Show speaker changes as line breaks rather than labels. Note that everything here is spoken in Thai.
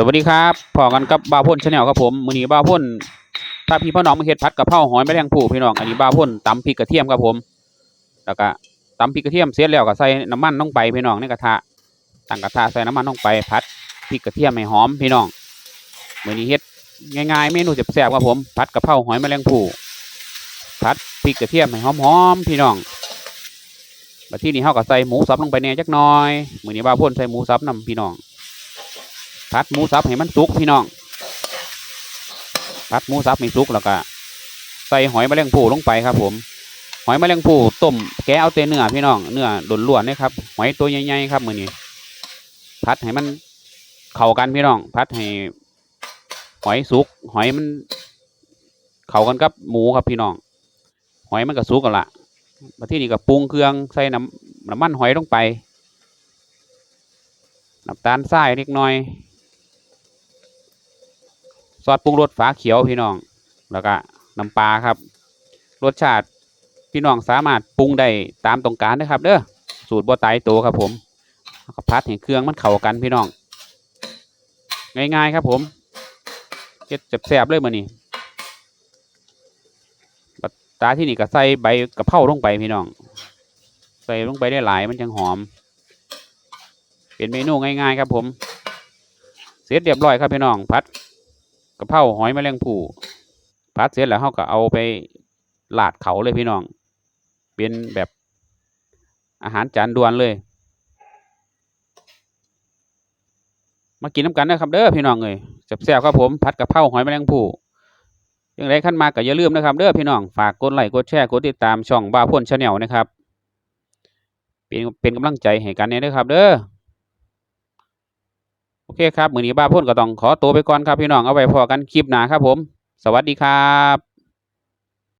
สวัสดีครับพอกันกับบ้าพ่นชาแนลครับผมมือนี้บ้าพ่นถ้าพี่พ่อน้องมาเฮ็ดผัดกะเพราหอยแมลงภู่พี่น้องอันนี้บ้าพ่นตำพริกกระเทียมครับผม แล้วก็ตำพริกกระเทียมเสร็จแล้วก็ใส่น้ำมันลงไปพี่น้องในกระทะตั้งกระทะใส่น้ำมันลงไปผัดพริกกระเทียมให้หอมพี่น้องมือนี้เฮ็ดง่ายๆเมนูแซ่บๆครับผมผัดกะเพราหอยแมลงภู่ผัดพริกกระเทียมให้หอมๆพี่น้องบัดทีนี้เฮาก็ใส่หมูสับลงไปแน่จักหน่อยมือนี้บ้าพ่นใส่หมูสับนํพี่น้อง ผัดหมูสับให้มันสุกพี่น้องผัดหมูสับให้สุกแล้วก็ใส่หอยแมลงภู่ลงไปครับ ผม หอยแมลงภู่ต้มแกเอาแต่เนื้อพี่น้องเนื้อล้วนๆเลยครับหอยตัวใหญ่ๆครับมือนี้ผัดให้มันเข้ากันพี่น้องผัดให้หอยสุกหอยมัน เข้ากันกับหมูครับพี่น้อง หอยมันก็สุกกันละมาที่นี่ก็ปรุงเครื่องใส่น้ำน้ำมันหอยลงไปน้ำตาลทรายเล็กน้อย ซอสปรุงรสฝาเขียวพี่น้อง แล้วก็น้ำปลาครับ รสชาติพี่น้องสามารถปรุงได้ตามต้องการนะครับ เด้อสูตรบ่ตายตัวครับผมแล้วก็พัดให้เครื่องมันเข้ากันพี่น้อง ง่ายๆครับผมเฮ็ดแซ่บเลยมื้อนี้บัดตาที่นี่ก็ใส่ใบกระเพราลงไปพี่น้อง ใส่ลงไปได้หลายมันจังหอม เป็นเมนูง่ายๆครับผม เสร็จเรียบร้อยครับพี่น้องพัด กะเพราหอยแมลงภู่พัดเสร็จแล้วเขาก็เอาไปลาดเขาเลยพี่น้อง เป็นแบบอาหารจานด่วนเลย มากินน้ำกันนะครับเด้อพี่น้องเอ้ยแซ่บๆครับผมผัดกะเพราหอยแมลงภู่ยังไงขั้นมาก็อย่าลืมนะครับเด้อพี่น้องฝากกดไลค์กดแชร์กดติดตามช่องบ้าพ่นชาแนลนะครับ เป็นเป็นกำลังใจให้กันเนี่ยนะครับ เด้อ เคครับมือนี้บ้าพ่นก็ต้องขอตัวไปก่อนครับพี่น้องเอาไว้พอกันคลิปหนาครับผม สวัสดีครับ